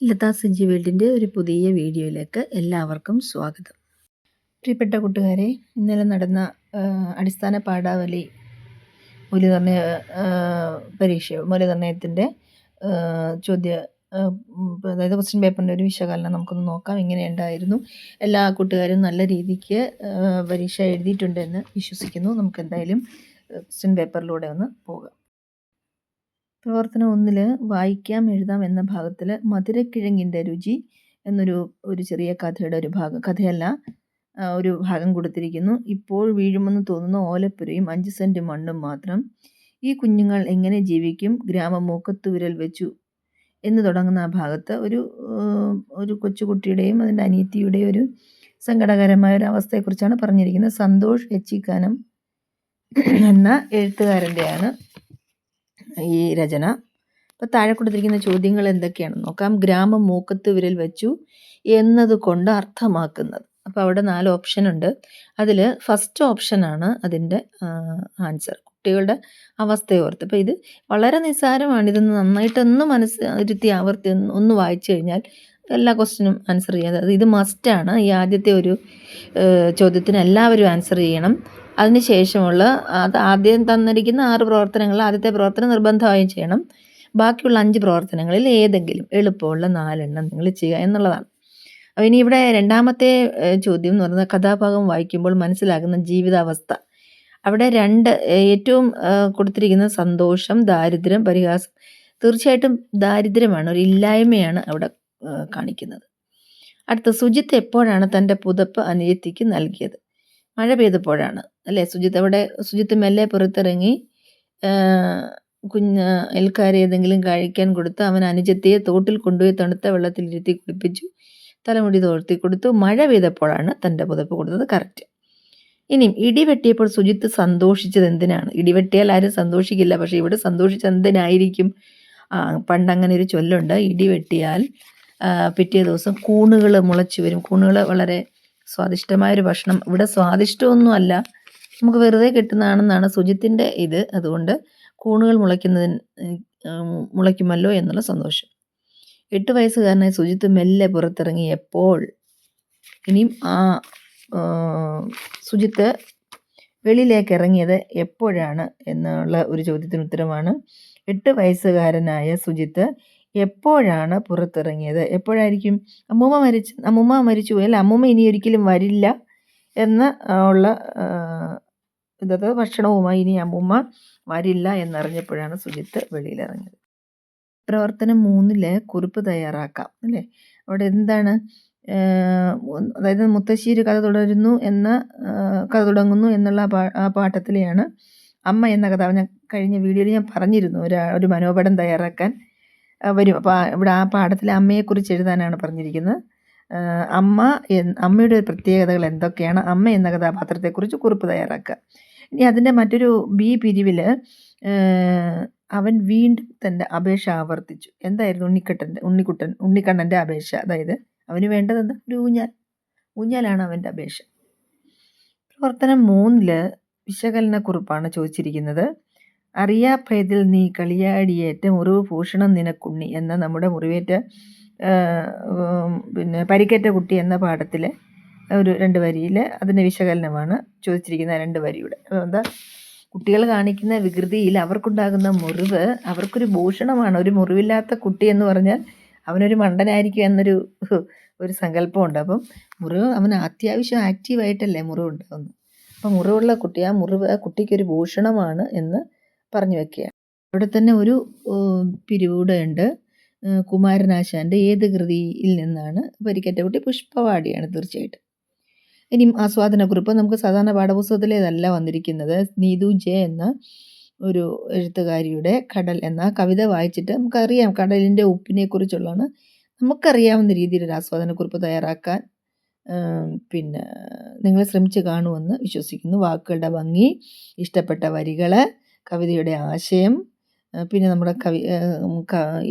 ലതാ സഞ്ജി വേൾഡിന്റെ ഒരു പുതിയ വീഡിയോയിലേക്ക് എല്ലാവർക്കും സ്വാഗതം. പ്രിയപ്പെട്ട കൂട്ടുകാരെ ഇന്നലെ നടന്ന അടിസ്ഥാന പാഠാവലി മൂല്യനിർണയ പരീക്ഷ മൂല്യനിർണയത്തിന്റെ ചോദ്യ അതായത് ക്വസ്റ്റ്യൻ പേപ്പറിന്റെ ഒരു വിശകലനം നമുക്കൊന്ന് നോക്കാം. ഇങ്ങനെയുണ്ടായിരുന്നു എല്ലാ കൂട്ടുകാരും നല്ല രീതിക്ക് പരീക്ഷ എഴുതിയിട്ടുണ്ടെന്ന് വിശ്വസിക്കുന്നു. നമുക്ക് എന്തായാലും ക്വസ്റ്റ്യൻ പേപ്പറിലൂടെ ഒന്ന് പോകാം. പ്രവർത്തനം ഒന്നിൽ വായിക്കാം എഴുതാം എന്ന ഭാഗത്തിൽ മധുരക്കിഴങ്ങിന്റെ രുചി എന്നൊരു ഒരു ചെറിയ കഥയുടെ ഒരു ഭാഗം കഥയല്ല ഒരു ഭാഗം കൊടുത്തിരിക്കുന്നു. ഇപ്പോൾ വീഴുമെന്ന് തോന്നുന്ന ഓലപ്പുരയും അഞ്ച് സെന്റ് മണ്ണും മാത്രം ഈ കുഞ്ഞുങ്ങൾ എങ്ങനെ ജീവിക്കും ഗ്രാമം മൂക്കത്ത് വിരൽ വെച്ചു എന്ന് തുടങ്ങുന്ന ആ ഭാഗത്ത് ഒരു ഒരു കൊച്ചുകുട്ടിയുടെയും അതിന്റെ അനിയത്തിയുടെയും ഒരു സങ്കടകരമായ ഒരു അവസ്ഥയെക്കുറിച്ചാണ് പറഞ്ഞിരിക്കുന്നത്. സന്തോഷ് എച്ചിക്കാനം എന്ന എഴുത്തുകാരന്റെയാണ് ഈ രചന. അപ്പോൾ താഴെ കൊടുത്തിരിക്കുന്ന ചോദ്യങ്ങൾ എന്തൊക്കെയാണെന്ന് നോക്കാം. ഗ്രാമം മൂക്കത്ത് വിരൽ വെച്ചു എന്നതുകൊണ്ട് അർത്ഥമാക്കുന്നത്. അപ്പോൾ അവിടെ നാല് ഓപ്ഷൻ ഉണ്ട്. അതിൽ ഫസ്റ്റ് ഓപ്ഷനാണ് അതിന്റെ ആൻസർ കുട്ടികളുടെ അവസ്ഥയോർത്ത് അപ്പോൾ ഇത് വളരെ നിസ്സാരമാണ്. ഇതൊന്ന് നന്നായിട്ടൊന്ന് മനസ്സ് ഇരുത്തി ആവർത്തി ഒന്ന് വായിച്ചു കഴിഞ്ഞാൽ എല്ലാ ക്വസ്റ്റിനും ആൻസർ ചെയ്യാതെ ഇത് മസ്റ്റാണ് ഈ ആദ്യത്തെ ഒരു ചോദ്യത്തിന് എല്ലാവരും ആൻസർ ചെയ്യണം. അതിന് ശേഷമുള്ള അത് ആദ്യം തന്നിരിക്കുന്ന ആറ് പ്രവർത്തനങ്ങൾ ആദ്യത്തെ പ്രവർത്തനം നിർബന്ധമായും ചെയ്യണം. ബാക്കിയുള്ള അഞ്ച് പ്രവർത്തനങ്ങളിൽ ഏതെങ്കിലും എളുപ്പമുള്ള നാലെണ്ണം നിങ്ങൾ ചെയ്യുക എന്നുള്ളതാണ്. അപ്പോൾ ഇനി ഇവിടെ രണ്ടാമത്തെ ചോദ്യം എന്ന് പറയുന്നത് കഥാഭാഗം വായിക്കുമ്പോൾ മനസ്സിലാകുന്ന ജീവിതാവസ്ഥ. അവിടെ രണ്ട് ഏറ്റവും കൊടുത്തിരിക്കുന്ന സന്തോഷം ദാരിദ്ര്യം പരിഹാസം തീർച്ചയായിട്ടും ദാരിദ്ര്യമാണ് ഒരു ഇല്ലായ്മയാണ് അവിടെ കാണിക്കുന്നത്. അടുത്ത സുജിത്ത് എപ്പോഴാണ് തന്റെ പുതപ്പ് അനിയത്തിക്ക് നൽകിയത്? മഴ പെയ്തപ്പോഴാണ്. അല്ലേ? സുജിത്ത് അവിടെ സുജിത്ത് മെല്ലെ പുറത്തിറങ്ങി കുഞ്ഞ് അയൽക്കാരെ ഏതെങ്കിലും കഴിക്കാൻ കൊടുത്ത് അവൻ അനുജത്തിയെ തോട്ടിൽ കൊണ്ടുപോയി തണുത്ത വെള്ളത്തിൽ വെള്ളത്തിലിരുത്തി കുളിപ്പിച്ചു തലമുടി തോർത്തി കൊടുത്തു മഴ പെയ്തപ്പോഴാണ് തന്റെ പുതപ്പ് കൊടുത്തത് കറക്റ്റ്. ഇനിയും ഇടിവെട്ടിയപ്പോൾ സുജിത്ത് സന്തോഷിച്ചത് എന്തിനാണ്? ഇടിവെട്ടിയാൽ ആരും സന്തോഷിക്കില്ല പക്ഷേ ഇവിടെ സന്തോഷിച്ചത് എന്തിനായിരിക്കും? ആ പണ്ട് അങ്ങനെ ഒരു ചൊല്ലുണ്ട് ഇടിവെട്ടിയാൽ പിറ്റേ ദിവസം കൂണുകൾ മുളച്ചു വരും. കൂണുകൾ വളരെ സ്വാദിഷ്ടമായൊരു ഭക്ഷണം. ഇവിടെ സ്വാദിഷ്ടമൊന്നുമല്ല നമുക്ക് വെറുതെ കിട്ടുന്നതാണെന്നാണ് സുജിത്തിന്റെ ഇത്. അതുകൊണ്ട് കൂണുകൾ മുളയ്ക്കുന്നതിന് മുളയ്ക്കുമല്ലോ എന്നുള്ള സന്തോഷം. എട്ട് വയസ്സുകാരനായി സുജിത്ത് മെല്ലെ പുറത്തിറങ്ങി എപ്പോൾ? ഇനിയും ആ സുജിത്ത് വെളിയിലേക്ക് ഇറങ്ങിയത് എപ്പോഴാണ് എന്നുള്ള ഒരു ചോദ്യത്തിന് ഉത്തരമാണ്. എട്ട് വയസ്സുകാരനായ സുജിത്ത് എപ്പോഴാണ് പുറത്തിറങ്ങിയത്? എപ്പോഴായിരിക്കും? അമ്മൂമ്മ മരിച്ചു അമ്മൂമ്മ മരിച്ചു അല്ല അമ്മൂമ്മ ഇനി ഒരിക്കലും വരില്ല എന്ന ഉള്ള ഇതത് ഭക്ഷണവുമായി ഇനി അമ്മൂമ്മ വരില്ല എന്നറിഞ്ഞപ്പോഴാണ് സുജിത്ത് വെളിയിലിറങ്ങിയത്. പ്രവർത്തനം മൂന്നിൽ കുറിപ്പ് തയ്യാറാക്കാം അല്ലേ? അവിടെ എന്താണ്? അതായത് മുത്തശ്ശി കഥ തുടരുന്നു എന്ന കഥ തുടങ്ങുന്നു എന്നുള്ള ആ പാഠത്തിലെയാണ് അമ്മ എന്ന കഥ. ഞാൻ കഴിഞ്ഞ വീഡിയോയിൽ ഞാൻ പറഞ്ഞിരുന്നു ഒരു ഒരു മനോപടം തയ്യാറാക്കാൻ വരും. അപ്പോൾ ഇവിടെ ആ പാഠത്തിൽ അമ്മയെക്കുറിച്ച് എഴുതാനാണ് പറഞ്ഞിരിക്കുന്നത്. അമ്മ അമ്മയുടെ പ്രത്യേകതകൾ എന്തൊക്കെയാണ്? അമ്മ എന്ന കഥാപാത്രത്തെക്കുറിച്ച് കുറിപ്പ് തയ്യാറാക്കുക. ഇനി അതിന്റെ മറ്റൊരു ബി പിരിവിൽ അവൻ വീണ്ടും തന്റെ അപേക്ഷ ആവർത്തിച്ചു. എന്തായിരുന്നു ഉണ്ണിക്കെട്ടന്റെ ഉണ്ണിക്കുട്ടൻ ഉണ്ണിക്കണ്ണന്റെ അപേക്ഷ? അതായത് അവന് വേണ്ടത് എന്താ? ഒരു ഊഞ്ഞാൽ. ഊഞ്ഞാലാണ് അവന്റെ അപേക്ഷ. പ്രവർത്തനം മൂന്നിൽ വിശകലനക്കുറിപ്പാണ് ചോദിച്ചിരിക്കുന്നത്. അറിയാഭയത്തിൽ നീ കളിയാടിയേറ്റ മുറിവ് ഭൂഷണം നിനക്കുണ്ണി എന്ന നമ്മുടെ മുറിവേറ്റ പിന്നെ പരിക്കേറ്റ കുട്ടി എന്ന പാഠത്തിലെ ഒരു രണ്ട് വരിയിൽ അതിന്റെ വിശകലനമാണ് ചോദിച്ചിരിക്കുന്ന രണ്ട് വരിയുടെ. എന്താ? കുട്ടികൾ കാണിക്കുന്ന വികൃതിയിൽ അവർക്കുണ്ടാകുന്ന മുറിവ് അവർക്കൊരു ഭൂഷണമാണ്. ഒരു മുറിവില്ലാത്ത കുട്ടി എന്ന് പറഞ്ഞാൽ അവനൊരു മണ്ടനായിരിക്കും എന്നൊരു ഒരു സങ്കല്പമുണ്ട്. അപ്പം മുറിവ് അവൻ അത്യാവശ്യം ആക്റ്റീവായിട്ടല്ലേ മുറിവ് ഉണ്ടാകുന്നത് അപ്പം മുറിവുള്ള കുട്ടി ആ മുറിവ് ആ കുട്ടിക്കൊരു ഭൂഷണമാണ് എന്ന് പറഞ്ഞു വെക്കുകയാണ്. അവിടെ തന്നെ ഒരു പിരിവൂടെ ഉണ്ട്. കുമാരനാശാന്റെ ഏത് കൃതിയിൽ നിന്നാണ് പരിക്കേറ്റ കുട്ടി പുഷ്പവാടിയാണ് തീർച്ചയായിട്ടും. ഇനിയും ആസ്വാദനക്കുറിപ്പ് നമുക്ക് സാധാരണ പാഠപുസ്തകത്തിലേതല്ല വന്നിരിക്കുന്നത്. നീതു ജെ എന്ന ഒരു എഴുത്തുകാരിയുടെ കടൽ എന്ന കവിത വായിച്ചിട്ട് നമുക്കറിയാം കടലിന്റെ ഉപ്പിനെക്കുറിച്ചുള്ളതാണ്. നമുക്കറിയാവുന്ന രീതിയിൽ ഒരു ആസ്വാദനക്കുറിപ്പ് തയ്യാറാക്കാൻ പിന്നെ നിങ്ങൾ ശ്രമിച്ച് കാണുമെന്ന് വിശ്വസിക്കുന്നു. വാക്കുകളുടെ ഭംഗി ഇഷ്ടപ്പെട്ട വരികൾ കവിതയുടെ ആശയം പിന്നെ നമ്മുടെ കവി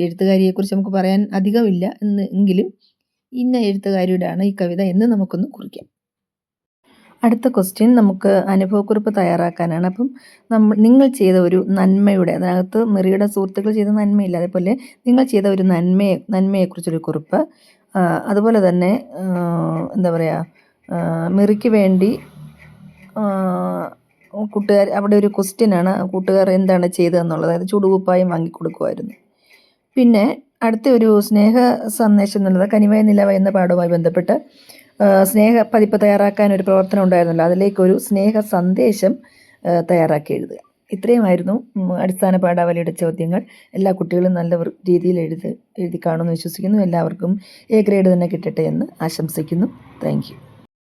എഴുത്തുകാരിയെക്കുറിച്ച് നമുക്ക് പറയാൻ അധികമില്ല എന്ന് എങ്കിലും ഇന്ന എഴുത്തുകാരിയുടെയാണ് ഈ കവിത എന്ന് നമുക്കൊന്ന് കുറിക്കാം. അടുത്ത ക്വസ്റ്റ്യൻ നമുക്ക് അനുഭവക്കുറിപ്പ് തയ്യാറാക്കാനാണ്. അപ്പം നമ്മൾ നിങ്ങൾ ചെയ്ത ഒരു നന്മയുടെ അതിനകത്ത് മെറിയുടെ സുഹൃത്തുക്കൾ ചെയ്ത നന്മയില്ല. അതേപോലെ നിങ്ങൾ ചെയ്ത ഒരു നന്മയെ നന്മയെക്കുറിച്ചൊരു കുറിപ്പ്. അതുപോലെ തന്നെ എന്താ പറയുക മെറിക്ക് വേണ്ടി കൂട്ടുകാർ അവിടെ ഒരു ക്വസ്റ്റ്യനാണ് കൂട്ടുകാർ എന്താണ് ചെയ്തതെന്നുള്ളത് അതായത് ചുടുകുപ്പായും വാങ്ങിക്കൊടുക്കുമായിരുന്നു. പിന്നെ അടുത്ത ഒരു സ്നേഹ സന്ദേശം എന്നുള്ളത് കനിവായ നിലവ എന്ന പാടുമായി ബന്ധപ്പെട്ട് സ്നേഹ പതിപ്പ് തയ്യാറാക്കാൻ ഒരു പ്രവർത്തനം ഉണ്ടായിരുന്നല്ലോ. അതിലേക്കൊരു സ്നേഹ സന്ദേശം തയ്യാറാക്കി എഴുതുക. ഇത്രയുമായിരുന്നു അടിസ്ഥാന പാഠാവലിയുടെ ചോദ്യങ്ങൾ. എല്ലാ കുട്ടികളും നല്ല രീതിയിൽ എഴുതി എഴുതി കാണുമെന്ന് വിശ്വസിക്കുന്നു. എല്ലാവർക്കും എ ഗ്രേഡ് തന്നെ കിട്ടട്ടെ എന്ന് ആശംസിക്കുന്നു. താങ്ക്